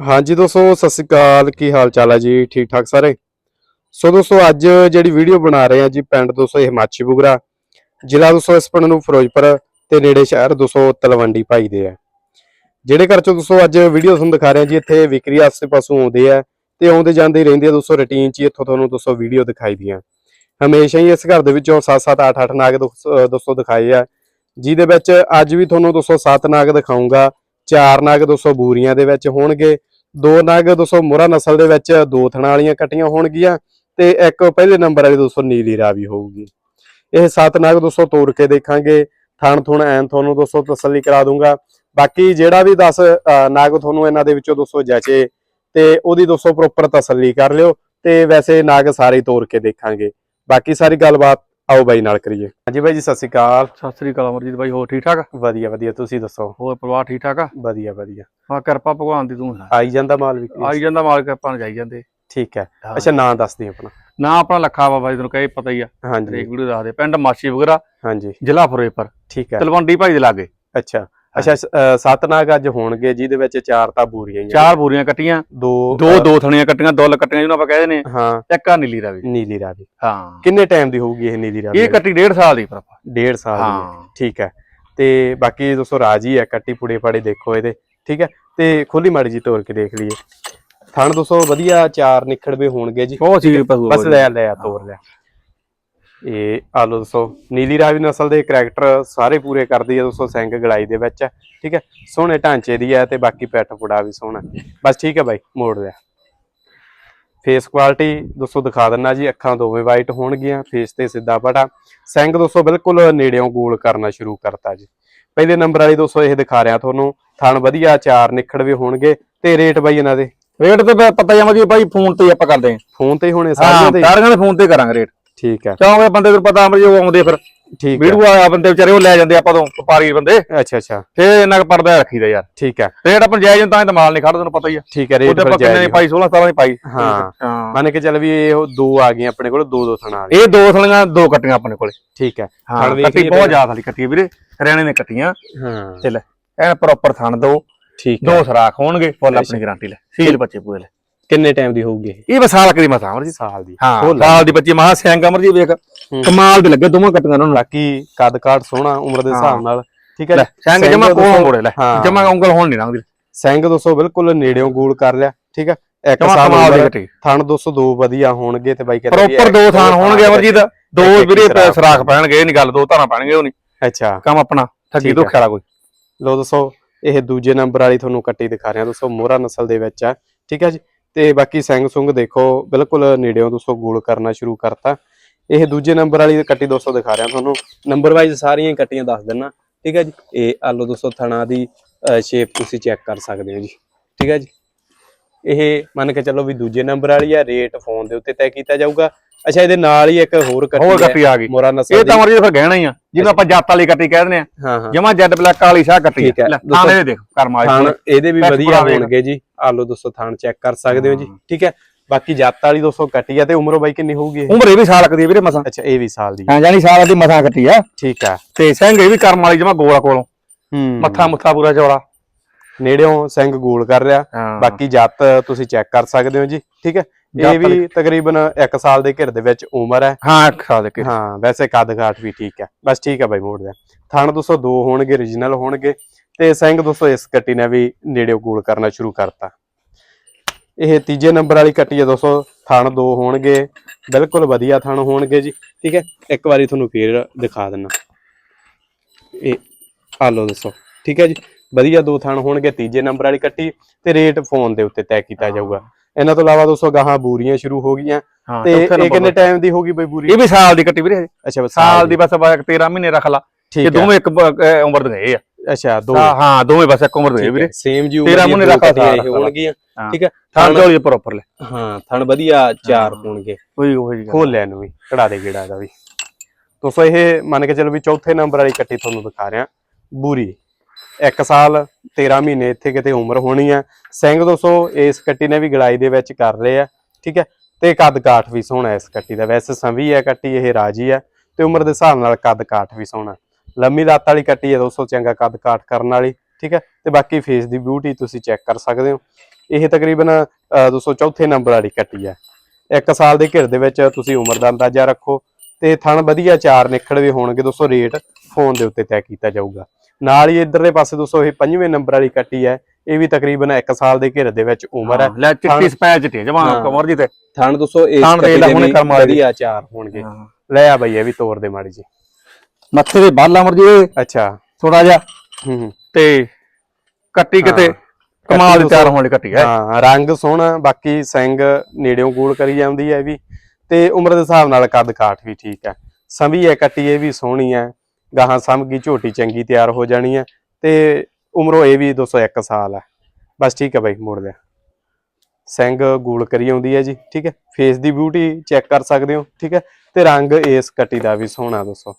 ਹਾਂਜੀ ਦੋਸਤੋ, ਸਤਿ ਸ਼੍ਰੀ ਅਕਾਲ। ਕੀ ਹਾਲ ਚਾਲ ਹੈ ਜੀ? ਠੀਕ ਠਾਕ ਸਾਰੇ? ਸੋ ਦੋਸਤੋ, ਅੱਜ ਜਿਹੜੀ ਵੀਡੀਓ ਬਣਾ ਰਹੇ ਆ ਜੀ ਪਿੰਡ ਦੋਸਤੋ, ਇਹ ਮਾਛੀ ਬੁਗਰਾ। ਜ਼ਿਲ੍ਹਾ ਦੋਸਤੋ, ਇਸ ਪਿੰਡ ਨੂੰ ਫਿਰੋਜ਼ਪੁਰ ਤੇ ਨੇੜੇ ਸ਼ਹਿਰ ਦੋਸਤੋ, ਤਲਵੰਡੀ ਭਾਈ ਦੇ ਆ ਜਿਹੜੇ ਘਰ ਚੋਂ ਦੋਸਤੋ, ਅੱਜ ਵੀਡੀਓ ਤੁਹਾਨੂੰ ਦਿਖਾ ਰਹੇ ਆ ਜੀ, ਇੱਥੇ ਵਿਕਰੀ ਆਸੇ ਪਾਸੋਂ ਆਉਂਦੇ ਆ ਤੇ ਆਉਂਦੇ ਜਾਂਦੇ ਹੀ ਰਹਿੰਦੇ ਆ ਦੋਸਤੋ ਰੁਟੀਨ 'ਚ ਇੱਥੋਂ ਤੁਹਾਨੂੰ ਦੋਸਤੋ, ਵੀਡੀਓ ਦਿਖਾਈ ਦੀਆਂ। ਹਮੇਸ਼ਾ ਹੀ ਇਸ ਘਰ ਦੇ ਵਿੱਚੋਂ 7-7 8-8 ਨਾਗ ਦੋਸਤੋ ਦੋਸਤੋ ਦਿਖਾਏ ਆ, ਜਿਹਦੇ ਵਿੱਚ ਅੱਜ ਵੀ ਤੁਹਾਨੂੰ ਦੋਸਤੋ 7 ਨਾਗ ਦਿਖਾਉਂਗਾ ਚਾਰ ਨਾਗ ਦੋਸਤੋ, ਬੂਰੀਆਂ ਦੇ ਵਿੱਚ ਹੋਣਗੇ ਦੋ ਨਾਗ ਦੋਸਤੋ ਮੋਹਰਾ ਨਸਲ ਦੇ ਵਿੱਚ ਦੋ ਥਣਾ ਵਾਲੀਆਂ ਕੱਟੀਆਂ ਹੋਣਗੀਆਂ ਤੇ ਇੱਕ ਪਹਿਲੇ ਨੰਬਰ ਵਾਲੀ ਦੋਸਤੋ ਨੀਲੀ ਰਾਵੀ ਹੋਊਗੀ। ਇਹ ਸੱਤ ਨਾਗ ਦੋਸਤੋ ਤੋੜ ਕੇ ਦੇਖਾਂਗੇ। ਥਣ ਥੁਣ, ਐਨ ਤੁਹਾਨੂੰ ਦੋਸਤੋ ਤਸੱਲੀ ਕਰਾ ਦੂੰਗਾ। ਬਾਕੀ ਜਿਹੜਾ ਵੀ 10 ਨਾਗ ਤੁਹਾਨੂੰ ਇਹਨਾਂ ਦੇ ਵਿੱਚੋਂ ਦੋਸਤੋ ਜਚੇ ਤੇ ਉਹਦੀ ਦੋਸਤੋ ਪ੍ਰੋਪਰ ਤਸੱਲੀ ਕਰ ਲਿਓ ਤੇ ਵੈਸੇ ਨਾਗ ਸਾਰੇ ਹੀ ਤੋੜ ਕੇ ਦੇਖਾਂਗੇ। ਬਾਕੀ ਸਾਰੀ ਗੱਲਬਾਤ ਆਓ ਬਾਈ ਨਾਲ ਕਰੀਏ। ਹਾਂਜੀ ਬਾਈ ਜੀ ਸਤਿ ਸ਼੍ਰੀ ਅਕਾਲ। ਸਤਿ ਸ੍ਰੀ ਅਕਾਲ ਅਮਰਜੀਤ ਬਾਈ ਹੋਰ ਠੀਕ ਠਾਕ ਵਧੀਆ ਵਧੀਆ। ਤੁਸੀਂ ਦੱਸੋ? ਹੋਰ ਪਰਿਵਾਰ ਠੀਕ ਠਾਕ ਆ? ਵਧੀਆ ਵਧੀਆ। ਹਾਂ ਕਿਰਪਾ ਭਗਵਾਨ ਦੀ ਤੂੰ ਆਈ ਜਾਂਦਾ ਮਾਲ ਵੀ ਆਈ ਜਾਂਦਾ ਮਾਲਕ ਆਪਾਂ ਨੂੰ ਜਾਈ ਜਾਂਦੇ। ਠੀਕ ਹੈ। ਅੱਛਾ ਨਾਂ ਦੱਸ ਦਿਓ ਆਪਣਾ। ਨਾ ਆਪਣਾ ਲੱਖਾ ਬਾਬਾ ਜੀ ਤੈਨੂੰ ਕਹੇ ਪਤਾ ਹੀ ਆ। ਹਾਂਜੀ। ਹਰੇਕ ਵੀਡੀਓ ਦੱਸਦੇ ਪਿੰਡ ਮਾਛੀ ਵਗਰਾ ਹਾਂਜੀ। ਜ਼ਿਲ੍ਹਾ ਫਿਰੋਜ਼ਪੁਰ ਠੀਕ ਹੈ। ਤਲਵੰਡੀ ਭਾਈ ਦੇ ਲਾਗੇ। ਅੱਛਾ। ਅੱਛਾ ਸੱਤ ਨਾਗ ਅੱਜ ਹੋਣਗੇ ਜਿਹਦੇ ਵਿੱਚ ਚਾਰ ਤਾਂ ਬੂਰੀਆਂ ਹੀ ਆ। ਚਾਰ ਬੂਰੀਆਂ ਕੱਟੀਆਂ ਦੋ ਦੋ ਦੋ ਥਣੀਆਂ ਕੱਟੀਆਂ ਦੋ ਕੱਟੀਆਂ ਜਿਹਨੂੰ ਆਪਾਂ ਕਹਿੰਦੇ ਨੇ ਹਾਂ। ਇੱਕ ਆ ਨੀਲੀ ਰਾਵੀ। ਨੀਲੀ ਰਾਵੀ। ਹਾਂ। ਕਿੰਨੇ ਟਾਈਮ ਦੀ ਹੋਊਗੀ ਇਹ ਨੀਲੀ ਰਾਵੀ ਇਹ ਕੱਟੀ ਡੇਢ ਸਾਲ ਦੀ ਭਰਾ ਡੇਢ ਸਾਲ ਦੀ। ਠੀਕ ਹੈ। ਤੇ ਬਾਕੀ ਦੋਸਤੋ ਰਾਜੀ ਹੈ ਕੱਟੀ ਪੁੜੇ ਪਾੜੇ ਦੇਖੋ ਇਹਦੇ। ਠੀਕ ਹੈ। ਤੇ ਖੋਲੀ ਮਾੜੀ ਜੀ ਤੋੜ ਕੇ ਦੇਖ ਲਈਏ। ਥਣ ਦੋਸਤੋ ਵਧੀਆ ਚਾਰ ਨਿਖੜਵੇ ਹੋਣਗੇ ਜੀ। ਸੀ ਬਸ ਲੈ ਲੈ ਤੋੜ ਲਿਆ। ਇਹ ਆ ਲੋ ਦੋਸਤੋ ਨੀਲੀ ਰਾਵੀ ਨਸਲ ਦੇ ਕਰੈਕਟਰ ਸਾਰੇ ਪੂਰੇ ਕਰਦੀ ਹੈ ਦੋਸਤੋ ਸਿੰਘ ਗਲਾਈ ਦੇ ਵਿੱਚ। ਠੀਕ ਹੈ? ਸੋਹਣੇ ਢਾਂਚੇ ਦੀ ਹੈ ਤੇ ਬਾਕੀ ਪੈਟ ਪੁੜਾ ਵੀ ਸੋਹਣਾ। ਬਸ ਠੀਕ ਹੈ ਬਾਈ ਮੋੜ ਲਿਆ। ਫੇਸ ਕੁਆਲਿਟੀ ਦੋਸਤੋ ਦਿਖਾ ਦਿੰਨਾ ਜੀ ਅੱਖਾਂ ਦੋਵੇਂ ਵਾਈਟ ਹੋਣਗੀਆਂ ਫੇਸ ਤੇ ਸਿੱਧਾ ਪਟਾ। ਸਿੰਘ ਦੋਸਤੋ ਬਿਲਕੁਲ ਨੇੜਿਓਂ ਗੋਲ ਕਰਨਾ ਸ਼ੁਰੂ ਕਰਤਾ ਜੀ। ਪਹਿਲੇ ਨੰਬਰ ਵਾਲੀ ਦੋਸਤੋ ਇਹ ਦਿਖਾ ਰਿਹਾ ਤੁਹਾਨੂੰ। ਥਣ ਵਧੀਆ ਚਾਰ ਨਿਖੜਵੇ ਹੋਣਗੇ। ਤੇ ਰੇਟ ਬਾਈ ਇਹਨਾਂ ਦੇ? ਰੇਟ ਤੇ ਪਤਾ ਜਾਵਾਂ ਜੀ ਭਾਈ ਫੋਨ ਤੇ ਹੀ ਆਪਾਂ ਕਰਦੇ ਫੋਨ ਤੇ ਹੀ ਹੋਣੇ ਹਾਂ ਸਾਰਿਆਂ ਦੇ। ਸਾਰਿਆਂ ਦੇ ਫੋਨ ਤੇ ਕਰਾਂਗੇ ਰੇਟ ਠੀਕ ਹੈ। ਕਿਉਂਕਿ ਬੰਦੇ ਨੂੰ ਪਤਾ ਅਮਰਜੀਤ ਉਹ ਆਉਂਦੇ ਫਿਰ। ਠੀਕ ਹੈ। ਵੀਡੀਓ ਆ ਬੰਦੇ ਵਿਚਾਰੇ ਉਹ ਲੈ ਜਾਂਦੇ ਆਪਾਂ ਤੋਂ ਵਪਾਰੀ ਬੰਦੇ। ਅੱਛਾ ਅੱਛਾ। ਫੇਰ ਇੰਨਾ ਕੁ ਪਰਦਾ ਰੱਖੀਦਾ ਯਾਰ। ਠੀਕ ਹੈ। ਰੇਟ ਆਪਾਂ ਜਾਇਜ਼ ਤਾਂ ਤਾਂ ਮਾਲ ਨਹੀਂ ਖੜਦਾ ਤੈਨੂੰ ਪਤਾ ਹੀ ਆ। ਠੀਕ ਹੈ ਰੇਟ ਆਪਾਂ ਕਿੰਨੇ ਪਾਈ 16 17 ਦੀ ਪਾਈ। ਹਾਂ। ਮੰਨ ਕੇ ਚੱਲ ਵੀ ਇਹ ਦੋ ਆ ਗਈਆਂ ਆਪਣੇ ਕੋਲ ਦੋ ਦੋ ਥਣਾ ਇਹ ਦੋ ਥਲੀਆਂ ਦੋ ਕੱਟੀਆਂ ਆਪਣੇ ਕੋਲੇ। ਠੀਕ ਹੈ। ਹਾਂ ਥਣ ਵੇਖ ਕੱਟੀ ਬਹੁਤ। ਜ਼ਿਆਦਾ ਵਾਲੀ ਕੱਟੀ ਵੀਰੇ ਹਰਿਆਣੇ ਨੇ ਕੱਟੀਆਂ। ਹਾਂ। ਤੇ ਲੈ ਐਨ ਪ੍ਰੋਪਰ ਥਣ ਦੋ। ਠੀਕ ਹੈ। ਦੋ ਸਰਾਖ ਹੋਣਗੇ ਫੁੱਲ ਆਪਣੀ ਗਾਰੰਟੀ ਲੈ। ਸੀਲ ਬੱਚੇ ਪੂਰੇ ਲੈ। ਕਿੰਨੇ ਟਾਈਮ ਦੀ ਹੋਊਗੀ ਇਹ? ਇਹ ਬਸਾਲ ਕਰੀ ਮਸਾ ਅਮਰ ਜੀ ਸਾਲ ਦੀ। ਹਾਂ। ਸਾਲ ਦੀ ਬੱਚੀ ਮਹਾ ਸਿੰਘ ਅਮਰ ਜੀ ਵੇਖ ਕਮਾਲ ਦੇ ਲੱਗੇ ਦੋਵਾਂ ਕੱਟੀਆਂ ਉਹਨਾਂ। ਨੂੰ ਬਾਕੀ ਕੱਦ ਕਾਠ ਸੋਹਣਾ ਉਮਰ ਦੇ ਹਿਸਾਬ ਨਾਲ ਠੀਕ ਹੈ ਸਿੰਘ ਜਮਾ ਕੋਹ ਮੋੜੇ ਲੈ। ਜਮਾ ਉਂਗਲ ਹੋਣ ਨਹੀਂ ਲੰਘਦੀ ਸਿੰਘ ਦੋਸਤੋ ਬਿਲਕੁਲ ਨੇੜਿਓਂ ਗੋਲ ਕਰ ਲਿਆ ਠੀਕ ਹੈ? ਇੱਕ ਸਾਲ ਕੱਟੀ ਥਣ 202 ਵਧੀਆ ਹੋਣਗੇ ਤੇ ਬਾਈ ਕਹਿੰਦੇ ਪ੍ਰੋਪਰ ਦੋ ਥਾਨ ਹੋਣਗੇ ਅਮਰ ਜੀ ਦਾ ਵੀਰੇ ਸਰਾਖ ਪੈਣਗੇ ਇਹ ਨਹੀਂ ਗੱਲ ਦੋ ਧਾਰਾਂ ਪੈਣਗੇ ਉਹ ਨਹੀਂ ਅੱਛਾ। ਕੰਮ ਆਪਣਾ ਠੱਗੀ ਹੈ। ਖਿਆਲਾ ਕੋਈ। ਲੋ ਦੋਸਤੋ ਇਹ ਦੂਜੇ ਨੰਬਰ ਵਾਲੀ ਤੁਹਾਨੂੰ ਕੱਟੀ ਦਿਖਾ ਰਿਹਾ ਦੋਸਤੋ ਮੋਹਰਾ ਨਸਲ ਦੇ ਵਿੱਚ ਆ ਠੀਕ ਹੈ ਜੀ? ਤੇ ਬਾਕੀ ਸਿੰਘ ਸੁੰਗ ਦੇਖੋ, ਬਿਲਕੁਲ ਨੇੜਿਓਂ ਦੋਸਤੋ ਗੋਲ ਕਰਨਾ ਸ਼ੁਰੂ ਕਰਤਾ। ਇਹ ਦੂਜੇ ਨੰਬਰ ਵਾਲੀ ਕੱਟੀ ਦੋਸਤੋ ਦਿਖਾ ਰਿਹਾ ਤੁਹਾਨੂੰ। ਨੰਬਰ ਵਾਈਜ਼ ਸਾਰੀਆਂ ਕੱਟੀਆਂ ਦੱਸ ਦਿੰਨਾ। ਠੀਕ ਹੈ ਜੀ? ਇਹ ਆਲੋ ਦੋਸਤੋ ਥਣਾ ਦੀ ਸ਼ੇਪ ਤੁਸੀਂ ਚੈੱਕ ਕਰ ਸਕਦੇ ਹੋ ਜੀ। ਠੀਕ ਹੈ ਜੀ? ਇਹ ਮੰਨ ਕੇ ਚੱਲੋ ਵੀ ਦੂਜੇ ਨੰਬਰ ਵਾਲੀ ਆ ਰੇਟ ਫੋਨ ਦੇ ਉੱਤੇ ਤੈਅ ਕੀਤਾ ਜਾਊਗਾ। ਅੱਛਾ ਇਹਦੇ ਨਾਲ ਹੀ ਇੱਕ ਹੋਰ ਹੋਰ ਕੱਟੀ ਕੱਟੀ ਆ ਗਈ। ਮੋਹਰਾ ਨਸਲ ਇਹ ਤਾਂ ਅਮਰ ਜੀ ਫਿਰ ਗਹਿਣਾ ਹੀ ਆ ਜਿਹਨੂੰ ਆਪਾਂ ਜੱਟ ਵਾਲੀ ਕੱਟੀ ਕਹਿ ਦਿੰਦੇ ਆ। ਜਮਾ ਜੈਡ ਬਲੈਕ ਵਾਲੀ ਸ਼ਾਹ ਕੱਟੀ। ਲੈ ਦੋਸਤੋ, ਥਾਣੇ ਦੇ ਦੇਖ ਕਰਮ ਵਾਲੀ ਇਹਦੇ ਵੀ ਵਧੀਆ। ਹੋਣਗੇ ਜੀ। ਆਲੋ ਦੋਸਤੋ ਥਾਣ ਚੈੱਕ ਕਰ ਸਕਦੇ ਹੋ ਜੀ। ਠੀਕ ਹੈ। ਬਾਕੀ ਜੱਤ ਵਾਲੀ ਦੋਸਤੋ ਕੱਟੀ ਆ ਤੇ ਉਮਰੋਂ ਬਾਈ ਕਿੰਨੀ ਹੋਊਗੀ? ਉਮਰ ਇਹ ਵੀ ਸਾਲ ਕਦੀ ਵੀਰੇ ਮਸਾਂ। ਅੱਛਾ ਇਹ ਵੀ ਸਾਲ ਦੀ ਹਾਂ ਜਾਨੀ ਸਾਲ ਦੀ ਮਸਾਂ ਕੱਟੀ ਆ। ਠੀਕ ਆ ਤੇ ਸਿੰਘ ਇਹ ਵੀ ਕਰਮ ਵਾਲੀ ਜਮਾ ਗੋਲਾ ਕੋਲੋਂ। ਹੂੰ। ਮੱਥਾ ਮੁੱਥਾ ਪੂਰਾ ਚੌੜਾ। ਨੇੜਿਓਂ ਸਿੰਘ ਗੋਲ ਕਰ ਰਿਹਾ। ਬਾਕੀ ਜੱਤ ਤੁਸੀਂ ਚੈੱਕ ਕਰ ਸਕਦੇ ਹੋ ਜੀ ਠੀਕ ਹੈ? ਇਹ ਵੀ ਤਕਰੀਬਨ 1 ਸਾਲ ਦੇ ਘਿਰ ਦੇ ਵਿੱਚ ਉਮਰ ਹੈ। ਹਾਂ ਇੱਕ ਸਾਲ ਦੇ ਹਾਂ ਵੈਸੇ ਕੱਦ ਕਾਠ ਵੀ ਠੀਕ ਹੈ। ਬਸ ਠੀਕ ਹੈ ਬਾਈ ਮੋੜ ਦਿਆ। ਥਣ 202 ਹੋਣਗੇ origignal ਹੋਣਗੇ। ਤੇ ਸਿੰਘ ਦੋਸਤੋ ਇਸ ਕੱਟੀ ਨੇ ਵੀ ਨੇੜਿਓਂ ਗੋਲ ਕਰਨਾ ਸ਼ੁਰੂ ਕਰਤਾ। ਇਹ ਤੀਜੇ ਨੰਬਰ ਵਾਲੀ ਕੱਟੀ ਹੈ ਦੋਸਤੋ ਥਣ ਦੋ ਹੋਣਗੇ। ਬਿਲਕੁਲ ਵਧੀਆ ਥਣ ਹੋਣਗੇ ਜੀ ਠੀਕ ਹੈ? ਇੱਕ ਵਾਰੀ ਤੁਹਾਨੂੰ ਫੇਰ ਦਿਖਾ ਦਿੰਨਾ। ਇਹ ਆ ਲਓ ਦੋਸਤੋ ਠੀਕ ਹੈ ਜੀ? ਵਧੀਆ ਦੋ ਥਣ ਹੋਣਗੇ ਤੀਜੇ ਨੰਬਰ ਵਾਲੀ ਕੱਟੀ ਤੇ ਰੇਟ ਫੋਨ ਦੇ ਉੱਤੇ ਤੈਅ ਕੀਤਾ ਜਾਊਗਾ। ਇਹਨਾਂ ਤੋਂ ਇਲਾਵਾ ਦੋਸਤੋ ਗਾਹਾਂ ਬੂਰੀਆਂ ਸ਼ੁਰੂ ਹੋ ਗਈਆਂ ਤੇ ਇਹ ਕਿੰਨੇ ਟਾਈਮ ਦੀ ਹੋਗੀ ਬਈ ਬੂਰੀ? ਇਹ ਵੀ ਸਾਲ ਦੀ ਕੱਟੀ ਵੀਰੇ। ਅੱਛਾ ਬਸ ਸਾਲ ਦੀ ਬਸ ਆਪਾਂ 13 ਮਹੀਨੇ ਰੱਖ ਲਾ। ਹੈ। ਦੋਵੇਂ ਇੱਕ ਉਮਰ ਦੇ ਗਏ ਆ। ਅੱਛਾ ਦੋ। ਹਾਂ, ਦੋਵੇਂ ਬਸ ਇੱਕ ਉਮਰ ਦੇ ਵੀਰੇ। ਸੇਮ ਜੀ ਤੇਰਾਂ ਦੀਆਂ ਮਹੀਨੇ ਦੋ ਰੱਖਾ ਸਾਲ ਇਹ ਹੋਣਗੀਆਂ। ਠੀਕ ਹੈ? ਥਣ ਝੋਲੀ ਪ੍ਰੋਪਰ ਲੈ। ਹਾਂ ਥਣ ਵਧੀਆ ਚਾਰ। ਹੋਣਗੇ। ਕੋਈ ਉਹ ਜੀ ਖੋਲ ਨੂੰ ਵੀ ਕੜਾ ਦੇ ਗੇੜਾ ਦਾ ਵੀ। ਦੋਸਤੋ ਇਹ ਮੰਨ ਕੇ ਚੱਲੋ ਵੀ ਚੌਥੇ ਨੰਬਰ ਵਾਲੀ ਕੱਟੀ ਤੁਹਾਨੂੰ ਦਿਖਾ ਰਿਹਾ। ਬੂਰੀ। 1 ਸਾਲ 13 ਮਹੀਨੇ ਇੱਥੇ ਕਿਤੇ ਉਮਰ ਹੋਣੀ ਹੈ ਸਿੰਘ ਦੋਸਤੋ ਇਸ ਕੱਟੀ ਨੇ ਵੀ ਗੜਾਈ ਦੇ ਵਿੱਚ ਕਰ ਰਹੇ ਆ ਠੀਕ ਹੈ ਤੇ ਕੱਦ ਕਾਠ ਵੀ ਸੋਹਣਾ ਇਸ ਕੱਟੀ ਦਾ। ਵੈਸੇ ਸੰਵੀ ਹੈ ਕੱਟੀ ਇਹ ਰਾਜੀ ਹੈ ਤੇ ਉਮਰ ਦੇ ਹਿਸਾਬ ਨਾਲ ਕੱਦ ਕਾਠ ਵੀ ਸੋਹਣਾ। ਲੰਮੀ ਲੱਤ ਵਾਲੀ ਕੱਟੀ ਹੈ ਦੋਸਤੋ ਚੰਗਾ ਕੱਦ ਕਾਠ ਕਰਨ ਵਾਲੀ ਠੀਕ ਹੈ ਤੇ ਬਾਕੀ ਫੇਸ ਦੀ ਬਿਊਟੀ ਤੁਸੀਂ ਚੈੱਕ ਕਰ ਸਕਦੇ ਹੋ। ਇਹ ਤਕਰੀਬਨ ਅ, ਦੋਸਤੋ ਚੌਥੇ ਨੰਬਰ ਵਾਲੀ ਕੱਟੀ ਹੈ ਇੱਕ ਸਾਲ ਦੇ ਘਿਰ ਦੇ ਵਿੱਚ ਤੁਸੀਂ ਉਮਰ ਦਾ ਅੰਦਾਜ਼ਾ ਰੱਖੋ ਤੇ ਥਣ ਵਧੀਆ ਚਾਰ ਨਿਖੜਵੇ ਹੋਣਗੇ ਦੋਸਤੋ ਰੇਟ ਫੋਨ ਦੇ ਉੱਤੇ ਤੈਅ ਕੀਤਾ ਜਾਊਗਾ। ਨਾਲ ਹੀ ਇਧਰਲੇ ਪਾਸੇ ਦੋਸਤੋ ਇਹ ਪੰਜਵੇਂ ਨੰਬਰ ਵਾਲੀ ਕੱਟੀ ਹੈ। ਇਹ ਵੀ ਤਕਰੀਬਨ 1 ਸਾਲ ਦੇ ਘਿਰ ਦੇ ਵਿੱਚ ਉਮਰ ਹੈ। ਲੈ ਚਿੱਟੀ ਸਪੈਚ ਤੇ ਹਾਂ। ਕਮਰ ਜੀ ਤੇ। ਥਣ ਦੋਸਤੋ ਇਸ ਥਣ ਦੇ ਹੁਣੇ ਕਰਮ ਵਾਲੇ। ਵਧੀਆ ਚਾਰ ਹੋਣਗੇ। ਲੈ ਆ ਬਈ ਇਹ ਵੀ ਤੋਰ ਦੇ ਮਾੜੀ ਜੀ ਮੱਥੇ ਦੇ ਬਾਲ ਅਮਰ ਜੀ ਅੱਛਾ। ਥੋੜਾ ਜਿਹਾ। ਹੂੰ ਤੇ ਕੱਟੀ ਕਿਤੇ। ਕਮਾਲ ਦੀ ਤਿਆਰ ਹੋਣ ਵਾਲੀ ਕੱਟੀ ਹੈ। ਹਾਂ ਰੰਗ ਸੋਹਣਾ ਬਾਕੀ ਸਿੰਘ ਨੇੜਿਓਂ ਗੋਲ ਕਰੀ ਜਾਂਦੀ ਹੈ ਇਹ ਵੀ। ਤੇ ਉਮਰ ਦੇ ਹਿਸਾਬ ਨਾਲ ਕੱਦ ਕਾਠ ਵੀ ਠੀਕ ਹੈ। ਸੰਭੀ ਹੈ ਕੱਟੀ ਇਹ ਵੀ ਸੋਹਣੀ ਹੈ। ਗਾਹਾਂ ਸੰਭਗੀ ਝੋਟੀ ਚੰਗੀ ਤਿਆਰ ਹੋ ਜਾਣੀ ਹੈ ਤੇ ਉਮਰੋਂ ਇਹ ਵੀ 201 ਸਾਲ ਹੈ। ਬਸ ਠੀਕ ਹੈ ਬਾਈ, ਮੋੜ ਲਿਆ। ਸਿੰਘ ਗੋਲ ਕਰੀ ਆਉਂਦੀ ਹੈ ਜੀ, ਠੀਕ ਹੈ? ਫੇਸ ਦੀ ਬਿਊਟੀ ਚੈੱਕ ਕਰ ਸਕਦੇ ਹੋ, ਠੀਕ ਹੈ? ਤੇ ਰੰਗ ਇਸ ਕੱਟੀ ਦਾ ਵੀ ਸੋਹਣਾ ਦੋਸਤੋ।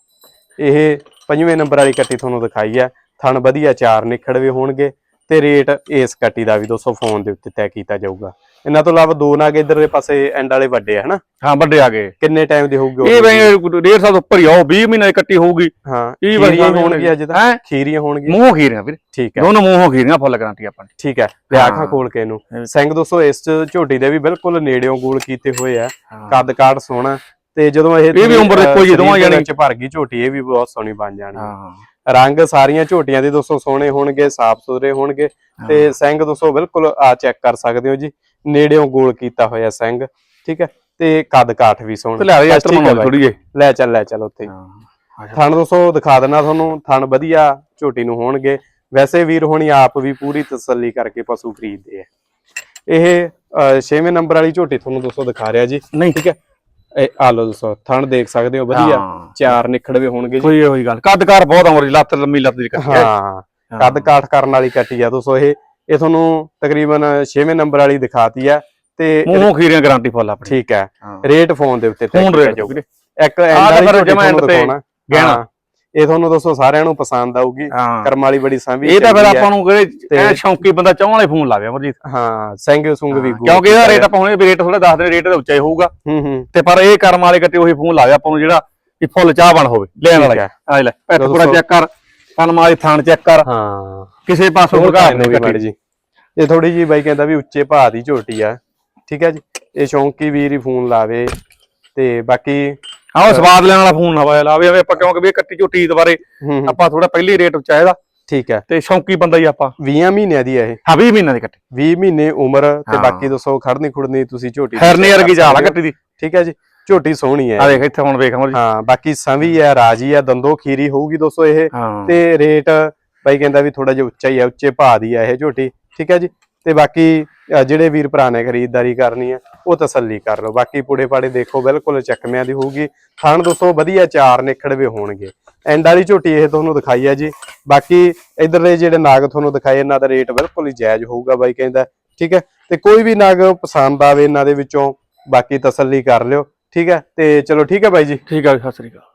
ਇਹ ਪੰਜਵੇਂ ਨੰਬਰ ਵਾਲੀ ਕੱਟੀ ਤੁਹਾਨੂੰ ਦਿਖਾਈ ਹੈ। ਥਣ ਵਧੀਆ, ਚਾਰ ਨਿਖੜਵੇ ਹੋਣਗੇ। ਤੇ ਰੇਟ ਇਸ ਕੱਟੀ ਦਾ ਵੀ 200 ਫੋਨ ਦੇ ਉੱਤੇ ਤੈਅ ਕੀਤਾ ਜਾਊਗਾ। ਇਹਨਾਂ ਤੋਂ ਇਲਾਵਾ ਦੋ ਨਾਗ ਇਧਰਲੇ ਪਾਸੇ ਐਂਡ ਵਾਲੇ ਵੱਡੇ ਆ ਹਨਾ? ਹਾਂ ਵੱਡੇ ਆ ਗਏ। ਕਿੰਨੇ ਟਾਈਮ ਦੇ ਹੋਊਗੇ ਇਹ? ਬਈ ਡੇਢ ਸਾਲ ਤੋਂ ਉੱਪਰ ਹੀ ਆ ਉਹ 20 ਮਹੀਨੇ ਕੱਟੀ ਹੋਊਗੀ। ਹਾਂ ਇਹ ਖੀਰੀਆਂ ਹੋਣਗੀਆਂ ਅਜੇ ਤਾਂ? ਖੀਰੀਆਂ ਹੋਣਗੀਆਂ? ਮੂੰਹੋਂ ਖੀਰੀਆਂ ਵੀਰ। ਠੀਕ ਹੈ। ਦੋਨੋਂ ਮੂੰਹੋਂ ਖੀਰੀਆਂ ਫੁੱਲ ਗਾਰੰਟੀ ਆਪਾਂ ਨੇ ਠੀਕ ਹੈ। ਅੱਖਾਂ ਖੋਲ ਕੇ ਇਹਨੂੰ। ਸਿੰਘ ਦੋਸਤੋ ਇਸ ਚ ਝੋਟੀ ਦੇ ਵੀ ਬਿਲਕੁਲ ਨੇੜਿਓਂ ਗੋਲ ਕੀਤੇ ਹੋਏ ਆ। ਕੱਦ ਕਾਠ ਸੋਹਣਾ। ਤੇ ਜਦੋਂ ਇਹ ਇਹ ਵੀ ਉਮਰ ਦੇ ਅਹ, ਇੱਕੋ ਜਿਹੀ ਦੋਵਾਂ ਜਾਣੀ। ਵਿੱਚ ਭਰ ਗਈ ਝੋਟੀ ਇਹ ਵੀ ਬਹੁਤ ਸੋਹਣੀ ਬਣ ਜਾਣੀ। ਹਾਂ। ਰੰਗ ਸਾਰੀਆਂ ਝੋਟੀਆਂ ਦੇ ਦੋਸਤੋ ਸੋਹਣੇ ਹੋਣਗੇ ਸਾਫ਼ ਸੁਥਰੇ ਹੋਣਗੇ ਤੇ ਸਿੰਘ ਦੋਸਤੋ ਬਿਲਕੁਲ ਆ ਚੈੱਕ ਕਰ ਸਕਦੇ ਹੋ ਜੀ। ਨੇੜਿਓਂ ਗੋਲ ਕੀਤਾ ਹੋਇਆ ਸਿੰਘ ਠੀਕ ਹੈ? ਤੇ ਕੱਦ ਕਾਠ ਵੀ ਸੋਹਣਾ। ਲੈ ਯਾਰ। ਥੋੜੀ ਲੈ ਚੱਲ ਲੈ ਚੱਲ ਉੱਥੇ। ਥਣ ਦੋਸਤੋ ਦਿਖਾ ਦੇਣਾ ਤੁਹਾਨੂੰ ਥਣ ਵਧੀਆ ਝੋਟੀ ਨੂੰ ਹੋਣਗੇ। ਵੈਸੇ ਵੀਰ ਹੋਣੀ ਆਪ ਵੀ ਪੂਰੀ ਤਸੱਲੀ ਕਰਕੇ ਪਸ਼ੂ ਖਰੀਦਦੇ ਆ। ਇਹ 6ਵੇਂ ਨੰਬਰ ਵਾਲੀ ਝੋਟੀ ਤੁਹਾਨੂੰ ਦੋਸਤੋ ਦਿਖਾ ਰਿਹਾ ਜੀ ਠੀਕ ਹੈ? ਇਹ ਆ ਲਓ ਦੋਸਤੋ ਥਣ ਦੇਖ ਸਕਦੇ ਹੋ ਵਧੀਆ। ਹਾਂ। ਚਾਰ ਨਿਖੜਵੇ ਹੋਣਗੇ ਜੀ। ਕੋਈ ਇਹੋ ਗੱਲ ਕੱਦਕਾਰ ਬਹੁਤ ਅਮਰ ਲੱਤ ਲੰਮੀ ਲੱਤ ਦੀ ਕੱਟੀ ਹੈ। ਹਾਂ ਕੱਦ ਕਾਠ ਕਰਨ ਵਾਲੀ ਕੱਟੀ ਆ ਦੋਸਤੋ ਇਹ ਇਹ ਤੁਹਾਨੂੰ ਤਕਰੀਬਨ 6ਵੇਂ ਨੰਬਰ ਵਾਲੀ ਦਿਖਾਤੀ ਆ ਤੇ ਮੂੰਹੋਂ ਖੀਰੀਆਂ ਗਾਰੰਟੀ ਫੁੱਲ ਆਪਣੀ। ਠੀਕ ਹੈ। ਹਾਂ। ਰੇਟ ਫੋਨ ਦੇ ਉੱਤੇ ਤੈਅ ਫੋਨ ਕੀਤਾ ਰੇਟ ਜਾਊਗਾ। ਵੀਰੇ। ਇੱਕ ਆਹ ਐਂਡ ਤਾਂ ਵਾਲੀ ਫਿਰ ਜਮਾਂ end ਤੇ ਦਿਖਾਉਣਾ। ਗਹਿਣਾ। ਹਾਂ, ਇਹ ਤੁਹਾਨੂੰ ਦੋਸਤੋ ਸਾਰਿਆਂ ਨੂੰ ਪਸੰਦ ਆਊਗੀ। ਹਾਂ। ਕਰਮ ਵਾਲੀ ਬੜੀ ਸਾਂਭੀ ਇਹ ਤਾਂ ਫਿਰ ਚੰਗੀ ਆ। ਆਪਾਂ ਨੂੰ ਕਿਹੜੇ ਤੇ- ਐ ਸ਼ੌਂਕੀ ਬੰਦਾ ਚਾਹਣ ਵਾਲੇ ਫੋਨ ਲਾਵੇ ਅਮਰਜੀਤ। ਹਾਂ ਸਿੰਘ ਸੁੰਗ ਵੀ ਕਿਉਂਕਿ ਇਹਦਾ ਰੇਟ ਆਪਾਂ ਹੁਣੇ ਵੀ ਰੇਟ ਥੋੜਾ ਦੱਸਦੇ ਰੇਟ ਦਾ ਉੱਚਾ ਹੀ ਹੋਊਗਾ। ਹੂੰ ਹੂੰ। ਤੇ ਪਰ ਇਹ ਕਰਮ ਵਾਲੇ ਕੱਟੇ ਉਹੀ ਫੋਨ ਲਾਵੇ ਆਪਾਂ ਨੂੰ ਜਿਹੜਾ ਇਹ ਫੁੱਲ ਚਾਹ ਬਣ ਹੋਵੇ ਲੈਣ ਠੀਕ ਵਾਲਾ ਹੈ। ਆ ਲੈ ਪੈਟ ਪੂਰਾ ਚੈੱਕ ਕਰ ਕੰਨ ਮਾਰੀ ਥਾਣ ਚੈੱਕ ਕਰ। ਹਾਂ। ਕਿਸੇ ਪਾਸੋਂ ਭਗਾ ਨੂੰ ਵੀ ਮਾੜੀ ਜੀ। ਇਹ ਥੋੜੀ ਜੀ ਬਾਈ ਕਹਿੰਦਾ ਵੀ ਉੱਚੇ ਭਾਅ ਦੀ ਝੋਟੀ ਆ। ਠੀਕ ਹੈ ਜੀ। ਇਹ ਸ਼ੌਂਕੀ ਵੀਰ ਹੀ ਫੋਨ ਲਾਵੇ। ਤੇ ਬਾਕੀ ਹਾਂ ਉਹ ਸਵਾਦ ਲੈਣ ਵਾਲਾ ਫੋਨ ਨਾ ਵਾ- ਲਾਵੇ ਆਪਾਂ ਕਿਉਂਕਿ ਵੀ ਇਹ ਕੱਟੀ ਝੋਟੀ ਦੁਬਾਰੇ ਆਪਾਂ ਥੋੜਾ ਪਹਿਲੀ ਰੇਟ ਉੱਚਾ ਇਹਦਾ ਠੀਕ ਹੈ। ਤੇ ਸ਼ੌਂਕੀ ਬੰਦਾ ਹੀ ਆਪਾਂ। 20 ਮਹੀਨਿਆਂ ਦੀ ਹੈ ਇਹ। ਹਾਂ 20 ਮਹੀਨਿਆਂ ਦੀ ਕੱਟੀ। 20 ਮਹੀਨੇ ਉਮਰ ਤੇ। ਬਾਕੀ ਦੱਸੋ ਖੜਨੀ ਖੁੜਨੀ ਤੁਸੀਂ ਝੋਟੀ ਹੈਰਨੀ ਵਰਗੀ ਹੋ। ਕੱਟੀ ਦੀ। ਠੀਕ ਹੈ ਜੀ ਝੋਟੀ ਸੋਹਣੀ ਹੈ। ਆ ਦੇਖ ਇੱਥੇ ਹੁਣ ਵੇਖ ਅਮਰਜੀਤ ਹਾਂ ਬਾਕੀ ਸੰਵੀ ਹੈ ਰਾਜੀ ਹੈ ਦੰਦੋ ਖੀਰੀ ਹੋਊਗੀ ਦੋਸਤੋ ਇਹ। ਤੇ ਰੇਟ ਬਾਈ ਕਹਿੰਦਾ ਵੀ ਥੋੜਾ ਜਿਹਾ ਉੱਚਾ ਹੀ ਹੈ ਉੱਚੇ ਭਾਅ ਦੀ ਹੈ ਇਹ ਝੋਟੀ। ਠੀਕ ਹੈ ਜੀ ਤੇ ਬਾਕੀ ਜਿਹੜੇ ਵੀਰ ਭਰਾ ਨੇ ਖਰੀਦਦਾਰੀ ਕਰਨੀ ਹੈ ਉਹ ਤਸੱਲੀ ਕਰ ਲਓ। ਬਾਕੀ ਪੂੜੇ ਪਾੜੇ ਦੇਖੋ, ਬਿਲਕੁਲ ਚੱਕਮਿਆਂ ਦੀ ਹੋਊਗੀ। ਥਣ ਦੋਸਤੋ ਵਧੀਆ ਚਾਰ ਨਿਖੜਵੇ ਹੋਣਗੇ। ਐਂਡ ਵਾਲੀ ਝੋਟੀ ਇਹ ਤੁਹਾਨੂੰ ਦਿਖਾਈ ਹੈ ਜੀ। ਬਾਕੀ ਇਧਰਲੇ ਜਿਹੜੇ ਨਾਗ ਤੁਹਾਨੂੰ ਦਿਖਾਏ, ਇਹਨਾਂ ਦਾ ਰੇਟ ਬਿਲਕੁਲ ਹੀ ਜਾਇਜ਼ ਹੋਊਗਾ ਬਾਈ ਕਹਿੰਦਾ, ਠੀਕ ਹੈ? ਤੇ ਕੋਈ ਵੀ ਨਾਗ ਪਸੰਦ ਆਵੇ ਇਹਨਾਂ ਦੇ ਵਿੱਚੋਂ, ਬਾਕੀ ਤਸੱਲੀ ਕਰ ਲਿਓ, ਠੀਕ ਹੈ? ਤੇ ਚਲੋ ਠੀਕ ਹੈ ਬਾਈ ਜੀ। ਠੀਕ ਹੈ ਸਤਿ ਸ੍ਰੀ ਅਕਾਲ।